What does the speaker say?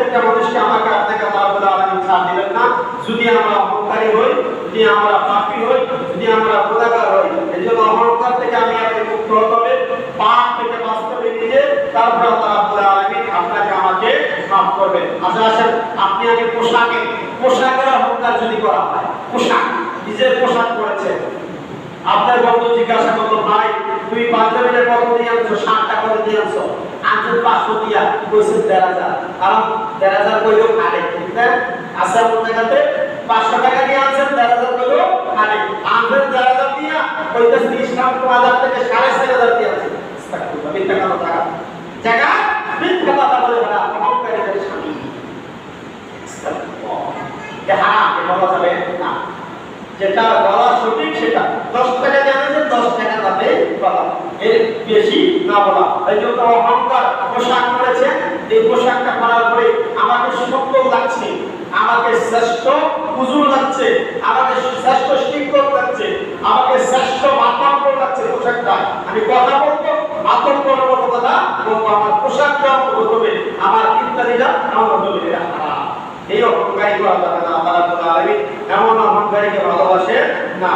প্রত্যেকটা মানুষকে আমাকে আপনাকে আল্লাহ রাব্বুল আলামিন ছাড় দিবেন না। যদি আমরা অহংকারী হই, যদি আমরা পাপী হই, যদি আমরা গুনাহগার হই এই জন্য অহংকার থেকে আমি আপনি মুক্ত হতে হবে। পাপ থেকে বাঁচতে হবে নিজে। তারপর আল্লাহ রাব্বুল আলামিন আপনাকে আমাকে মাফ করবেন। আচ্ছা আসেন আপনি আগে পোশাকে, পোশাকের অহংকার যদি করা হয়, পোশাক নিজের পোশাক পরেছে আপনার বন্ধু জিজ্ঞাসা করল, ভাই তুমি পাঞ্জাবিটা কত দিয়ে আনছো ষাটটা কত দিয়ে আনছো আনছো পাঁচশো দিয়া কইছে? দেড় হাজার। কারণ দেড় হাজার কইলেও ঠিক না? আছে আপনার জায়গাতে? পাঁচশো টাকা দিয়ে আনছেন, দেড় হাজার কইলেও খালে আনছেন দেড় হাজার দিয়া কইতে ত্রিশ টাকা হাজার থেকে সাড়ে চার হাজার দিয়ে আনছেন। যে যেটা বলা সঠিক, সেটা দশ টাকা জানেন দশ টাকা যাবে বলা। এর বেশি না বলা। এই জন্য অহংকার, পোশাক পরেছে। এই পোশাকটা পরার পরে আমাকে সুন্দর লাগছে। আমাকে শ্রেষ্ঠ হুজুর লাগছে। আমাকে শ্রেষ্ঠ শিক্ষক লাগছে। আমাকে শ্রেষ্ঠ মাতঙ্গ লাগছে পোশাকটা। আমি কথা বলব মাতঙ্গ মতো কথা বলব আমার পোশাকটা আমাকে হবে আমার ইত্যাদিটা আমার হবে এই অহংকারী করা যাবে না আল্লাহ এমন অহংকারীকে ভালোবাসে না।